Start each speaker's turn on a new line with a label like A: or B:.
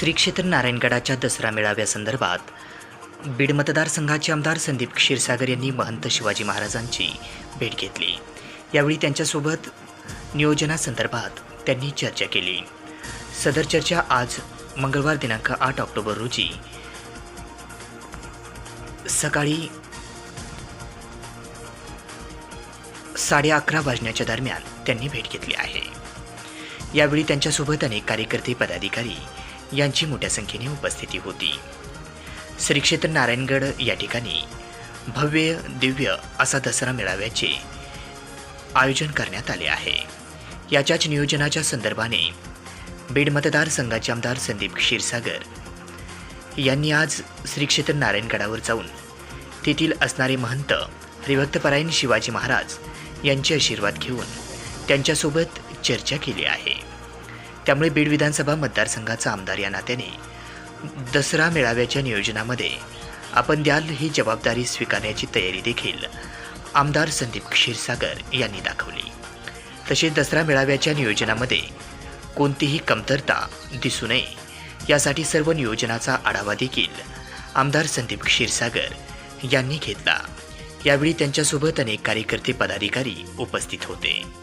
A: श्री क्षेत्र नारायणगडाच्या दसरा मेळाव्यासंदर्भात बीड मतदारसंघाचे आमदार संदीप क्षीरसागर यांनी महंत शिवाजी महाराजांची भेट घेतली. यावेळी त्यांच्यासोबत नियोजनासंदर्भात त्यांनी चर्चा केली. सदर चर्चा आज मंगळवार दिनांक आठ ऑक्टोबर रोजी सकाळी साडे अकरा वाजण्याच्या दरम्यान त्यांनी भेट घेतली आहे. यावेळी त्यांच्यासोबत अनेक कार्यकर्ते पदाधिकारी यांची मोठ्या संख्येने उपस्थिती होती. श्री क्षेत्र नारायणगड या ठिकाणी भव्य दिव्य असा दसरा मेळाव्याचे आयोजन करण्यात आले आहे. याच्याच नियोजनाच्या संदर्भाने बीड मतदारसंघाचे आमदार संदीप क्षीरसागर यांनी आज श्री क्षेत्र नारायणगडावर जाऊन तेथील असणारे महंत हरिभक्तपरायण शिवाजी महाराज यांचे आशीर्वाद घेऊन त्यांच्यासोबत चर्चा केली आहे. त्यामुळे बीड विधानसभा मतदारसंघाचा आमदार या नात्याने दसरा मेळाव्याच्या नियोजनामध्ये आपण द्याल ही जबाबदारी स्वीकारण्याची तयारी देखील आमदार संदीप क्षीरसागर यांनी दाखवली. तसेच दसरा मेळाव्याच्या नियोजनामध्ये कोणतीही कमतरता दिसू नये यासाठी सर्व नियोजनाचा आढावा देखील आमदार संदीप क्षीरसागर यांनी घेतला. यावेळी त्यांच्यासोबत अनेक कार्यकर्ते पदाधिकारी उपस्थित होते.